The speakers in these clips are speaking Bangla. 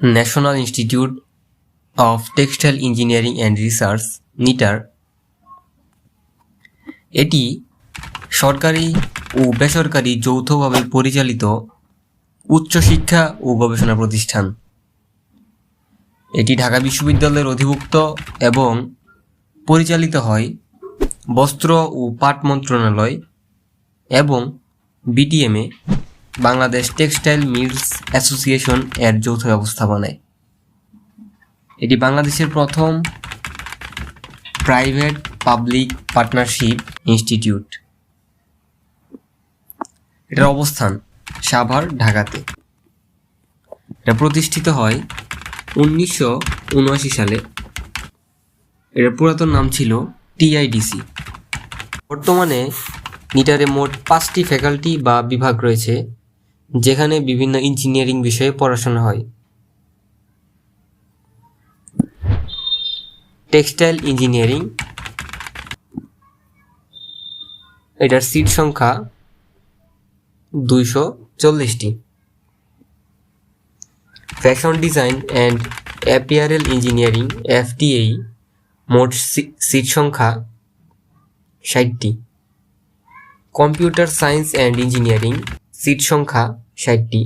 National institute of textile engineering and research NITER এটি সরকারি ও বেসরকারি যৌথভাবে পরিচালিত উচ্চশিক্ষা ও গবেষণা প্রতিষ্ঠান। এটি ঢাকা বিশ্ববিদ্যালয়ের অধিভুক্ত এবং পরিচালিত হয় বস্ত্র ও পাট মন্ত্রণালয় এবং BTMA. Bangladesh textile mills association এর যৌথ ব্যবস্থাপনায়। এটি বাংলাদেশের প্রথম প্রাইভেট পাবলিক পার্টনারশিপ ইনস্টিটিউট। এটার অবস্থান সাভার, ঢাকাতে। এটা প্রতিষ্ঠিত হয় উনিশশো উনআশি সালে। এটার পুরাতন নাম ছিল টিআইডিসি। বর্তমানে নিটারে মোট পাঁচটি ফ্যাকাল্টি বা বিভাগ রয়েছে। যেখানে বিভিন্ন ইঞ্জিনিয়ারিং বিষয়ে পড়াশোনা হয়। টেক্সটাইল ইঞ্জিনিয়ারিং, এটার সিট সংখ্যা দুইশো চল্লিশটি। Fashion design and apparel engineering FTAE মোট সিট সংখ্যা ষাটটি। Computer science and engineering seat সংখ্যা ষাটটি।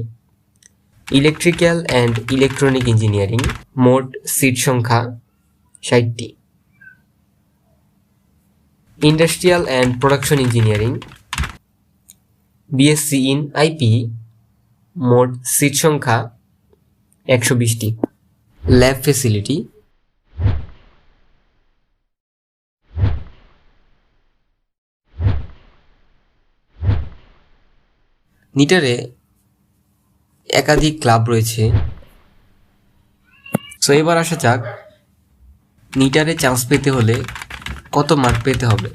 ইলেকট্রিক্যাল অ্যান্ড ইলেকট্রনিক ইঞ্জিনিয়ারিং মোট সিট সংখ্যা ষাটটি। Industrial and production engineering BSc in IP মোট সিট সংখ্যা একশো বিশটি। ল্যাব ফেসিলিটি নিটারে একাধিক ক্লাব রয়েছে। সো এবার আসা যাক, নিটারে চান্স পেতে হলে কত মার্ক পেতে হবে?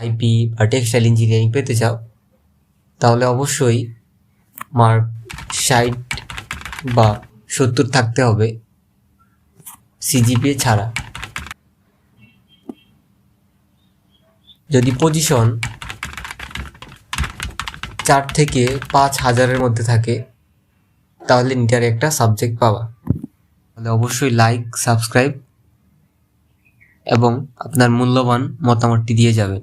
আইপি বা টেক্সটাইল ইঞ্জিনিয়ারিং পেতে চাও, তাহলে অবশ্যই মার্ক ষাট বা সত্তর থাকতে হবে সিজিপিএ ছাড়া। যদি পজিশন চার থেকে পাঁচ হাজারের মধ্যে থাকে, তাহলে নিটারে একটা সাবজেক্ট পাওয়া তাহলে অবশ্যই লাইক সাবস্ক্রাইব এবং আপনার মূল্যবান মতামতটি দিয়ে যাবেন।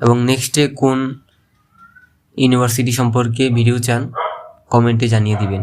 এবং নেক্সটে কোন ইউনিভার্সিটি সম্পর্কে ভিডিও চান কমেন্টে জানিয়ে দিবেন।